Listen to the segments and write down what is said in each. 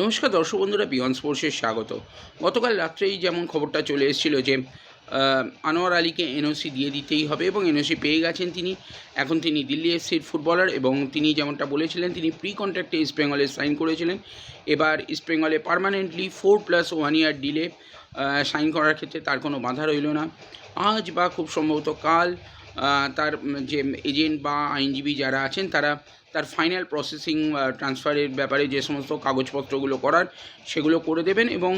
নমস্কার দর্শক বন্ধুরা বিয়ন্ড স্পোর্টসে স্বাগত। গতকাল রাত্রেই যেমন খবরটা চলে এসেছিল যে আনোয়ার আলীকে এনওসি দিয়ে দিতেই হবে এবং এনওসি পেয়ে গেছেন তিনি। এখন তিনি দিল্লি এফসির ফুটবলার এবং তিনি যেমনটা বলেছিলেন, তিনি প্রি কন্ট্রাক্টে ইস্ট বেঙ্গলে সাইন করেছিলেন। এবার ইস্ট বেঙ্গলে permanently four plus one year delay sign করার ক্ষেত্রে তার কোনো বাধা রইল না। আজ বা খুব সম্ভবত কাল তার যে এজেন্ট বা আইনজীবী যারা আছেন, তারা তার ফাইনাল প্রসেসিং ট্রান্সফারের ব্যাপারে যে সমস্ত কাগজপত্রগুলো করার, সেগুলো করে দেবেন এবং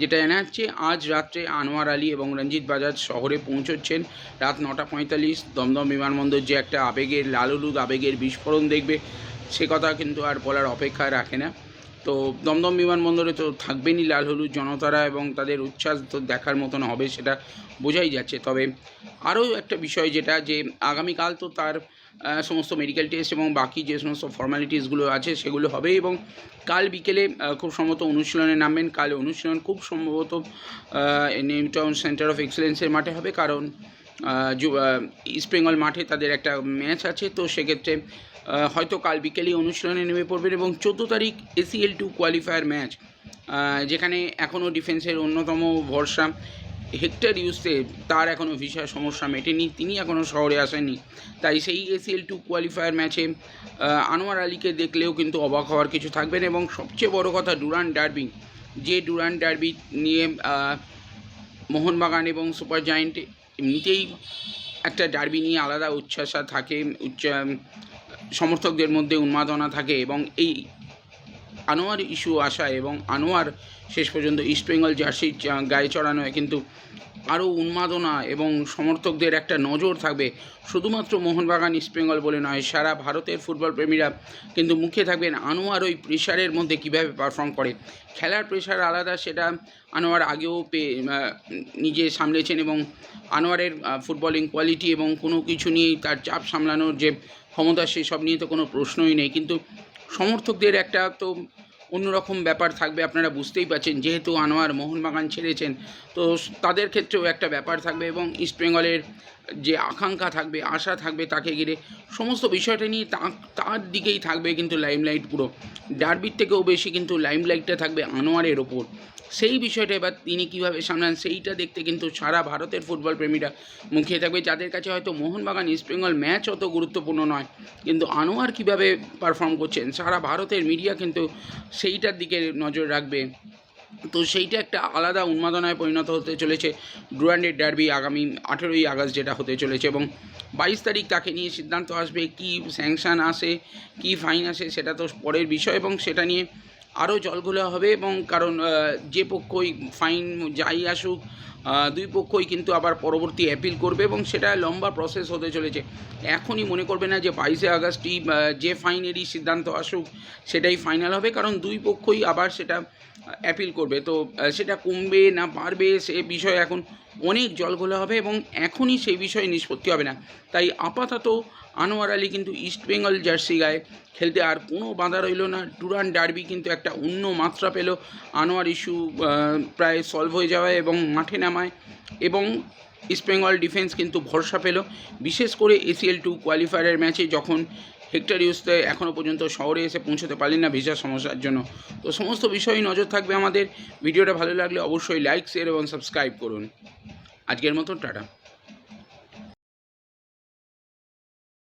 যেটা জানা যাচ্ছে, আজ রাত্রে আনোয়ার আলী এবং রঞ্জিত বাজাজ শহরে পৌঁছচ্ছেন। রাত নটা পঁয়তাল্লিশ, দমদম বিমানবন্দর যে একটা আবেগের লাল হলুদ আবেগের বিস্ফোরণ দেখবে, সে কথা কিন্তু আর বলার অপেক্ষা রাখে না। তো দমদম বিমানবন্দরে তো থাকবেনই লাল হলুদ জনতারা এবং তাদের উচ্ছ্বাস তো দেখার মতন হবে সেটা বোঝাই যাচ্ছে। তবে আরও একটা বিষয় যেটা যে আগামীকাল তো তার সমস্ত মেডিকেল টেস্ট এবং বাকি যে সমস্ত ফর্মালিটিসগুলো আছে সেগুলো হবে এবং কাল বিকেলে খুব সম্ভবত অনুশীলনে নামবেন। কাল অনুশীলন খুব সম্ভবত নিউ টাউন সেন্টার অফ এক্সেলেন্সের মাঠে হবে কারণ ইস্ট বেঙ্গল মাঠে তাদের একটা ম্যাচ আছে, তো সেক্ষেত্রে হয়তো কাল বিকেলেই অনুশীলনে নেমে পড়বেন এবং চোদ্দ তারিখ এসিএল টু কোয়ালিফায়ার ম্যাচ যেখানে এখনও ডিফেন্সের অন্যতম ভরসা। হেক্টর ইউসে তার এখনও ভিসা সমস্যা মেটেনি, তিনি এখনও শহরে আসেননি। তাই সেই এসিএল টু কোয়ালিফায়ার ম্যাচে আনোয়ার আলীকে দেখলেও কিন্তু অবাক হওয়ার কিছু থাকবেন এবং সবচেয়ে বড় কথা ডুরান ডার্বি, যে ডুরান ডার্বি নিয়ে মোহনবাগান এবং সুপার জায়েন্ট এমনিতেই একটা ডার্বি নিয়ে আলাদা উচ্ছ্বাসা থাকে উচ্চ সমর্থকদের মধ্যে উন্মাদনা থাকে এবং এই আনোয়ার ইস্যু আসা এবং আনোয়ার শেষ পর্যন্ত ইস্ট বেঙ্গল জার্সি গায়ে চড়ানো কিন্তু আরও উন্মাদনা এবং সমর্থকদের একটা নজর থাকবে। শুধুমাত্র মোহনবাগান, ইস্ট বেঙ্গল বলে নয়, সারা ভারতের ফুটবল প্রেমীরা কিন্তু মুখে থাকবেন আনোয়ার ওই প্রেশারের মধ্যে কীভাবে পারফর্ম করে। খেলার প্রেশার আলাদা, সেটা আনোয়ার আগেও নিজে সামলেছেন এবং আনোয়ারের ফুটবলিং কোয়ালিটি এবং কোনো কিছু নিয়েই তার চাপ সামলানোর যে ক্ষমতা সেসব নিয়ে তো কোনো প্রশ্নই নেই। কিন্তু সমর্থকদের একটা তো অন্যরকম ব্যাপার থাকবে, আপনারা বুঝতেই পারছেন। যেহেতু আনোয়ার মোহনবাগান ছেড়েছেন, তো তাদের ক্ষেত্রেও একটা ব্যাপার থাকবে এবং ইস্ট বেঙ্গলের যে আকাঙ্ক্ষা থাকবে, আশা থাকবে তাকে ঘিরে, সমস্ত বিষয়টা নিয়ে তার দিকেই থাকবে কিন্তু লাইমলাইট পুরো। ডার্বির থেকেও বেশি কিন্তু লাইমলাইটটা থাকবে আনোয়ারের ওপর। সেই বিষয়টা এবার তিনি কীভাবে সামলান, সেইটা দেখতে কিন্তু সারা ভারতের ফুটবল প্রেমীরা মুখিয়ে থাকবে। যাদের কাছে হয়তো মোহনবাগান ইস্টবেঙ্গল ম্যাচ অত গুরুত্বপূর্ণ নয়, কিন্তু আনোয়ার কীভাবে পারফর্ম করছেন, সারা ভারতের মিডিয়া কিন্তু সেইটার দিকে নজর রাখবে। তো সেইটা একটা আলাদা উন্মাদনায় পরিণত হতে চলেছে। ডুরান্ডের ডার্বি আগামী আঠেরোই আগস্ট যেটা হতে চলেছে এবং বাইশ তারিখ তাকে নিয়ে সিদ্ধান্ত আসবে, কি স্যাংশন আসে, কি ফাইন আসে সেটা তো পরের বিষয় এবং সেটা নিয়ে আরও জলঘোলা হবে এবং কারণ যে পক্ষই ফাইন যাই আসুক দুই পক্ষই কিন্তু আবার পরবর্তী অ্যাপিল করবে এবং সেটা লম্বা প্রসেস হতে চলেছে। এখনই মনে করবে না যে বাইশে আগস্টই যে ফাইনেরই সিদ্ধান্ত আসুক, সেটাই ফাইনাল হবে, কারণ দুই পক্ষই আবার সেটা অ্যাপিল করবে। তো সেটা কমবে না বাড়বে সে বিষয়ে এখন অনেক জলঘোলা হবে এবং এখনই সেই বিষয়ে নিষ্পত্তি হবে না। তাই আপাতত আনোয়ার আলী কিন্তু ইস্ট বেঙ্গল জার্সি গায়ে খেলতে আর কোনো বাধা রইল না। ডুরান ডার্বি কিন্তু একটা অন্য মাত্রা পেল। আনোয়ার ইস্যু প্রায় সলভ হয়ে যাওয়ায় এবং মাঠে নামায় এবং ইস্টবেঙ্গল ডিফেন্স কিন্তু ভরসা পেল। বিশেষ করে এসিএল টু কোয়ালিফায়ারের ম্যাচে যখন হেক্টর ইউজতে এখনও পর্যন্ত শহরে এসে পৌঁছতে পারলি না ভিসা সমস্যার জন্য। তো সমস্ত বিষয়ে নজর থাকবে আমাদের। ভিডিওটা ভালো লাগলে অবশ্যই লাইক শেয়ার এবং সাবস্ক্রাইব করুন। আজকের মতন, টাটা।